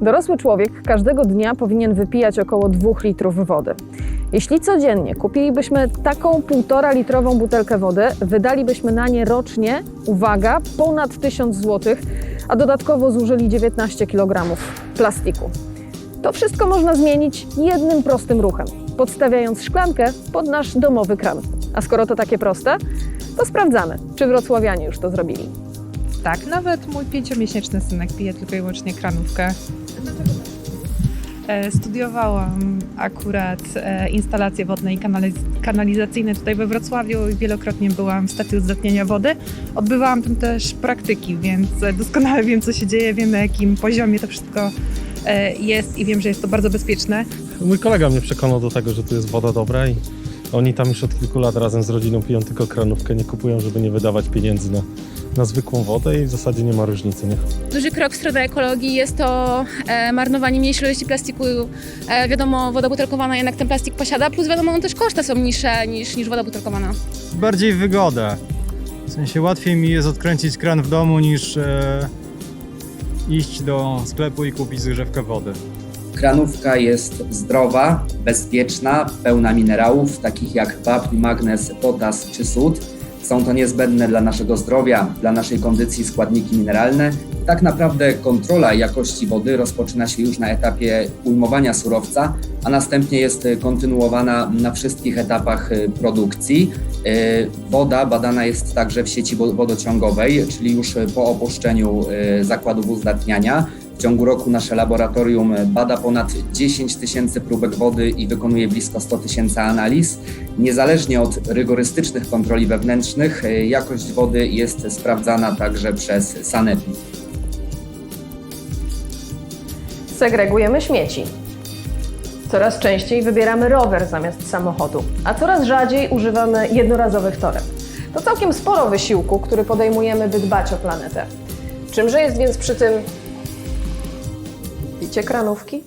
Dorosły człowiek każdego dnia powinien wypijać około 2 litrów wody. Jeśli codziennie kupilibyśmy taką 1,5 litrową butelkę wody, wydalibyśmy na nie rocznie, uwaga, ponad 1000 zł, a dodatkowo zużyli 19 kg plastiku. To wszystko można zmienić jednym prostym ruchem, podstawiając szklankę pod nasz domowy kran. A skoro to takie proste, to sprawdzamy, czy wrocławianie już to zrobili. Tak, nawet mój pięciomiesięczny synek pije tylko i wyłącznie kranówkę. E, Studiowałam akurat e, instalacje wodne i kanaliz- kanalizacyjne tutaj we Wrocławiu i wielokrotnie byłam w stacji uzdatniania wody. Odbywałam tam też praktyki, więc doskonale wiem, co się dzieje, wiem na jakim poziomie to wszystko e, jest i wiem, że jest to bardzo bezpieczne. Mój kolega mnie przekonał do tego, że tu jest woda dobra i oni tam już od kilku lat razem z rodziną piją tylko kranówkę, nie kupują, żeby nie wydawać pieniędzy na, na zwykłą wodę i w zasadzie nie ma różnicy, nie? duży krok w stronę ekologii. Jest to e, marnowanie mniejszej ilości plastiku. E, wiadomo, woda butelkowana jednak ten plastik posiada, plus wiadomo, no też koszty są niższe niż, niż woda butelkowana. bardziej wygodę. W sensie łatwiej mi jest odkręcić kran w domu niż e, iść do sklepu i kupić zgrzewkę wody. Kranówka jest zdrowa, bezpieczna, pełna minerałów takich jak wapń, magnez, potas czy sód. Są to niezbędne dla naszego zdrowia, dla naszej kondycji składniki mineralne. Tak naprawdę kontrola jakości wody rozpoczyna się już na etapie ujmowania surowca, a następnie jest kontynuowana na wszystkich etapach y, produkcji. Y, Woda badana jest także w sieci wo- wodociągowej, czyli już po opuszczeniu y, zakładów uzdatniania. W ciągu roku nasze laboratorium bada ponad 10 tysięcy próbek wody i wykonuje blisko 100 tysięcy analiz. Niezależnie od rygorystycznych kontroli wewnętrznych, jakość wody jest sprawdzana także przez Sanepid. Segregujemy śmieci. Coraz częściej wybieramy rower zamiast samochodu, a coraz rzadziej używamy jednorazowych toreb. To całkiem sporo wysiłku, który podejmujemy, by dbać o planetę. Czymże jest więc przy tym picie kranówki?